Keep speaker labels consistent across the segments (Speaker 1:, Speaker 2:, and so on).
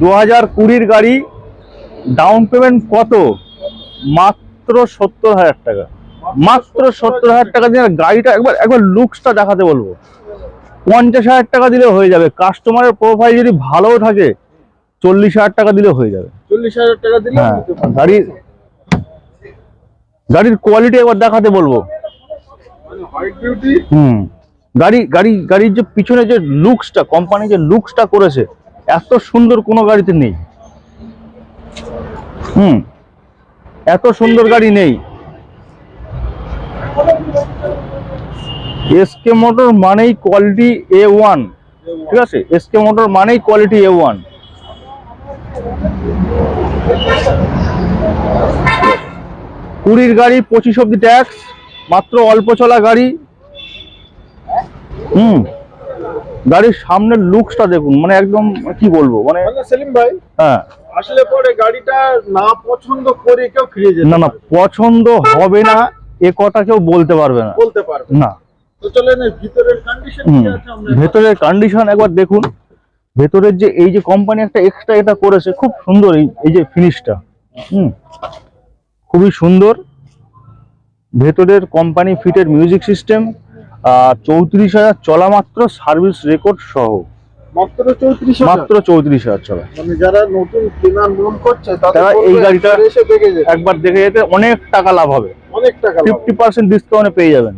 Speaker 1: দু হাজার কুড়ির গাড়ি ডাউন পেমেন্ট কত? মাত্র সত্তর হাজার টাকা। মাত্র সত্তর হাজার টাকা দিয়ে গাড়িটা একবার একবার লুকসটা দেখাতে বলব। পঞ্চাশ হাজার টাকা দিলে হয়ে যাবে। কাস্টমারের প্রোফাইল যদি ভালোও থাকে চল্লিশ হাজার টাকা দিলে হয়ে যাবে।
Speaker 2: চল্লিশ হাজার টাকা দিলে
Speaker 1: হ্যাঁ গাড়ির গাড়ির কোয়ালিটি একবার দেখাতে বলব। হুম গাড়ি গাড়ি গাড়ির যে পিছনে যে লুকসটা কোম্পানি যে লুকসটা করেছে এত সুন্দর কোনো গাড়িতে নেই। হুম, এত সুন্দর গাড়ি নেই। এসকে মোটর মানেই কোয়ালিটি এ ওয়ান, ঠিক আছে? এসকে মোটর মানেই কোয়ালিটি এ ওয়ান। কুড়ির গাড়ি, পঁচিশ অব্দি ট্যাক্স, মাত্র অল্প চলা গাড়ি। হুম গাড়ির সামনের লুকসটা দেখুন মানে একদম কি বলব মানে
Speaker 2: সেলিম ভাই
Speaker 1: হ্যাঁ।
Speaker 2: আসলে পরে গাড়িটা না পছন্দ করে কেউ ফিরে যেতে
Speaker 1: না না পছন্দ হবে না এ কথা কেউ বলতে পারবে না।
Speaker 2: বলতে পারবে
Speaker 1: না।
Speaker 2: তো চলেন ভিতরের কন্ডিশন কি আছে আমরা
Speaker 1: ভেতরের কন্ডিশন একবার দেখুন। ভেতরের যে এই যে কোম্পানি একটা এক্সট্রা এটা করেছে খুব সুন্দর এই এই যে ফিনিশটা হুম খুবই সুন্দর। ভেতরের কোম্পানি ফিটের মিউজিক সিস্টেম চৌত্রিশ হাজার চলা মাত্র সার্ভিস রেকর্ড সহ।
Speaker 2: মাত্র চৌত্রিশ
Speaker 1: মাত্র চৌত্রিশ হাজার চলা।
Speaker 2: মানে যারা নতুন কেনার মন করছে
Speaker 1: তারা এই গাড়িটা
Speaker 2: একবার এসে দেখে যেতে।
Speaker 1: একবার দেখে যেতে অনেক টাকা লাভ হবে।
Speaker 2: অনেক টাকা
Speaker 1: ফিফটি পার্সেন্ট ডিসকাউন্টে পেয়ে যাবেন।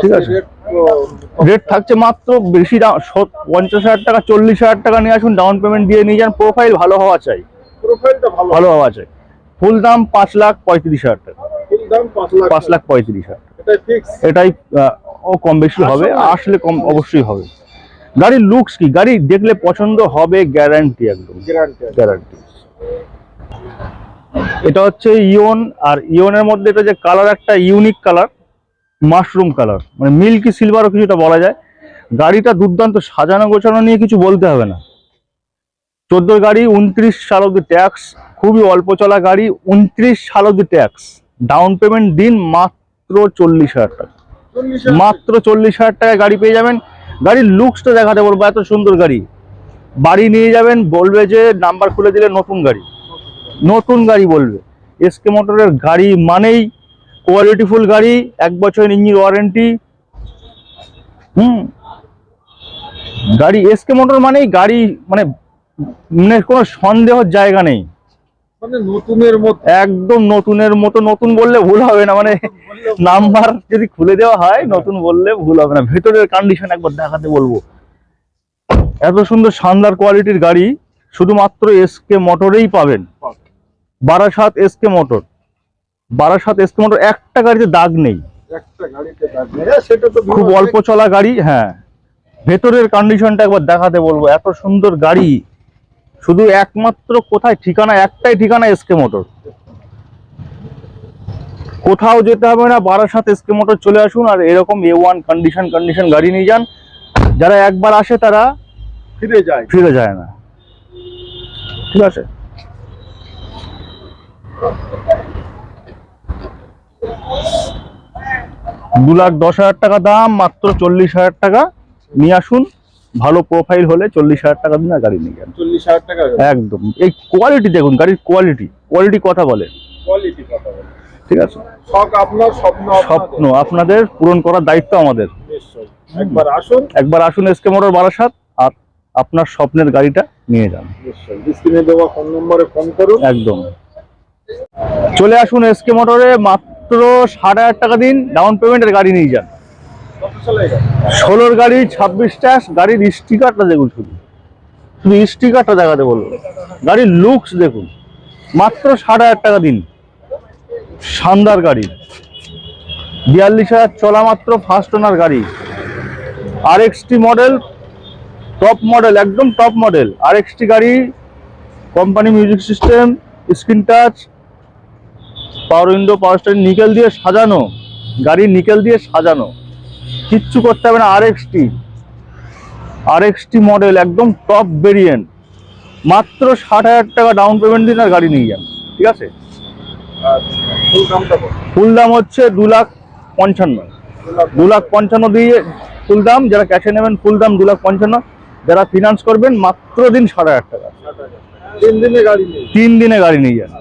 Speaker 1: ঠিক আছে।
Speaker 2: রেট,
Speaker 1: থাকছে মাত্র বেশি পঞ্চাশ হাজার টাকা চল্লিশ হাজার টাকা নিয়ে আসুন ডাউন পেমেন্ট দিয়ে নিয়ে যান প্রোফাইল ভালো হওয়া চাই।
Speaker 2: প্রোফাইলটা ভালো
Speaker 1: ভালো হওয়া চাই। ফুল দাম পাঁচ লাখ পঁয়ত্রিশ হাজার টাকা।
Speaker 2: পাঁচ লাখ।
Speaker 1: পঁয়ত্রিশ হাজার।
Speaker 2: এটাই
Speaker 1: ও কম বেশি হবে
Speaker 2: আসলে-
Speaker 1: কম অবশ্যই হবে। গাড়ির লুকস কি? গাড়ি দেখলে পছন্দ হবে গ্যারান্টি একদম।
Speaker 2: গ্যারান্টি
Speaker 1: গ্যারান্টি এটা হচ্ছে ইওন আর ইওনের মধ্যে এটা যে কালার একটা ইউনিক কালার মাশরুম কালার মানে মিল্কি সিলভারও কিছুটা বলা যায়। গাড়িটা দুর্দান্ত সাজানো গোছানো নিয়ে কিছু বলতে হবে না। চোদ্দোর গাড়ি উনত্রিশ সাল অব্দি ট্যাক্স খুবই অল্প চলা গাড়ি উনত্রিশ সাল অব্দি ট্যাক্স ডাউন পেমেন্ট দিন মাত্র চল্লিশ হাজার টাকা। মাত্র চল্লিশ হাজার টাকায় গাড়ি পেয়ে যাবেন। গাড়ির লুকসটা দেখাতে বলব এত সুন্দর গাড়ি। বাড়ি নিয়ে যাবেন বলবে যে নাম্বার খুলে দিলে নতুন গাড়ি। নতুন গাড়ি বলবে। এসকে মোটরের গাড়ি মানেই কোয়ালিটিফুল গাড়ি এক বছরের ইঞ্জিন ওয়ারেন্টি হুম। গাড়ি এসকে মোটর মানেই গাড়ি মানে মানে কোনো সন্দেহের জায়গা নেই। একদম নতুনের মতো নতুন বললে ভুল হবে না মানে নাম্বার যদি খুলে দেওয়া হয় নতুন বললে ভুল হবে না। ভেতরের কন্ডিশন একবার দেখাতে বলব। এত সুন্দর শানদার কোয়ালিটির গাড়ি শুধুমাত্র এসকে মোটরেই পাবেন। Barasat SK motor Barasat SK motor একটা গাড়িতে দাগ নেই।
Speaker 2: একটা গাড়িতে থাকবে হ্যাঁ,
Speaker 1: খুব অল্প চলা গাড়ি হ্যাঁ। ভেতরের কন্ডিশনটা একবার দেখাতে বলব। এত সুন্দর গাড়ি। শুধু একমাত্র কোথায় ঠিকানা একটাই ঠিকানা এসকে মোটর। কোথাও যেতে হবে না বারাসাত এসকে মোটর চলে আসুন আর এরকম এ ওয়ান কন্ডিশন কন্ডিশন গাড়ি নিয়ে যান। যারা একবার আসে তারা
Speaker 2: ফিরে যায়।
Speaker 1: ফিরে যায় না। ঠিক আছে? দু লাখ দশ হাজার টাকা দাম মাত্র চল্লিশ হাজার টাকা। নিয়ে আসুন। ভালো প্রোফাইল হলে চল্লিশ হাজার টাকা দিন আর গাড়ি নিয়ে যান।
Speaker 2: চল্লিশ হাজার টাকা
Speaker 1: একদম। এই কোয়ালিটি দেখুন গাড়ির কোয়ালিটি কোয়ালিটি কথা বলে।
Speaker 2: কোয়ালিটি কথা বলে।
Speaker 1: ঠিক আছে?
Speaker 2: আপনার স্বপ্ন।
Speaker 1: স্বপ্ন আপনাদের পূরণ করার দায়িত্ব আমাদের।
Speaker 2: একবার আসুন।
Speaker 1: একবার আসুন এসকে মোটর বারাসাত আর আপনার স্বপ্নের গাড়িটা নিয়ে যান।
Speaker 2: স্ক্রিনে দেওয়া ফোন নম্বরে ফোন করুন।
Speaker 1: একদম। চলে আসুন এসকে মোটরে মাত্র সাড়ে হাজার টাকা দিন ডাউন পেমেন্টের গাড়ি নিয়ে যান। ষোলোর গাড়ি, ছাব্বিশ ট্যাক্স গাড়ির স্টিকারটা দেখুন শুধু। শুধু স্টিকারটা দেখাতে বলব। গাড়ির লুকস দেখুন। মাত্র সাড়ে হাজার টাকা দিন। শানদার গাড়ি। বিয়াল্লিশ হাজার চলা মাত্র ফার্স্ট ওনার গাড়ি। R XT model top model একদম টপ মডেল আর এক্সটি গাড়ি company music system screen touch power window power steering nickel দিয়ে সাজানো। গাড়ি নিকেল দিয়ে সাজানো। কিচ্ছু করতে হবে না R XT R XT model একদম টপ ভেরিয়েন্ট মাত্র ষাট হাজার টাকা ডাউন পেমেন্ট দিন আর গাড়ি নিয়ে যান ঠিক আছে?
Speaker 2: ফুল
Speaker 1: দাম হচ্ছে দু লাখ পঞ্চান্ন। দু লাখ পঞ্চান্ন দিয়ে ফুল দাম যারা ক্যাশে নেবেন ফুল দাম দু লাখ পঞ্চান্ন। যারা ফিনান্স করবেন মাত্র দিন সাড়ে আট টাকা।
Speaker 2: তিন দিনে গাড়ি
Speaker 1: তিন দিনে গাড়ি নিয়ে যান।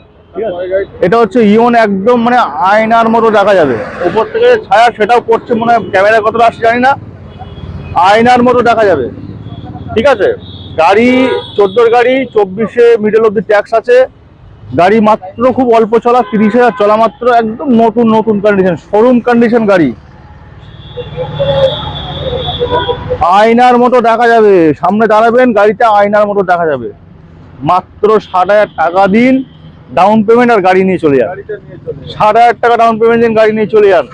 Speaker 1: এটা হচ্ছে ইওন একদম মানে আয়নার মতো দেখা যাবে। উপর থেকে ছায়া সেটাও পড়ছে মনে হয় ক্যামেরা কতটা আসছে জানি না। আয়নার মতো দেখা যাবে। ঠিক আছে? গাড়ি, চোদ্দোর গাড়ি, চব্বিশে মিডল অব্দি ট্যাক্স আছে। গাড়ি মাত্র খুব অল্প চলা, তিরিশ হাজার চলা মাত্র একদম নতুন নতুন কন্ডিশন শোরুম কন্ডিশন গাড়ি। আয়নার মতো দেখা যাবে। সামনে দাঁড়াবেন গাড়িটা আয়নার মতো দেখা যাবে। মাত্র ষাট হাজার টাকা দিন। ডাউন পেমেন্ট আর গাড়ি নিয়ে চলে যান। ষাট হাজার টাকা ডাউন পেমেন্ট দিন গাড়ি নিয়ে চলে যান।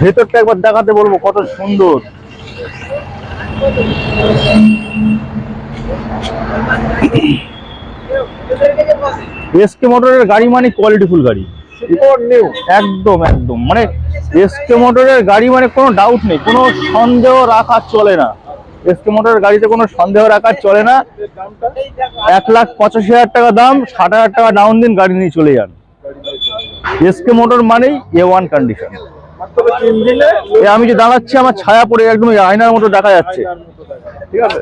Speaker 1: ভেতরটা একবার দেখাতে বলব কত সুন্দর। এসকে মোটরের গাড়ি মানে কোয়ালিটিফুল গাড়ি। একদম একদম। মানে এসকে মোটরের গাড়ি মানে কোনো ডাউট নেই কোনো সন্দেহ রাখা চলে না। এসকে মোটর গাড়িতে কোনো সন্দেহ রাখার চলে না এক লাখ পঁচাশি হাজার টাকা দাম ষাট হাজার টাকা ডাউন দিন গাড়ি নিয়ে চলে যান। এসকে মোটর মানেই এ ওয়ান কন্ডিশন আমি যে দাঁড়াচ্ছি আমার ছায়া পড়ে একদম আয়নার মতো দেখা যাচ্ছে। ঠিক আছে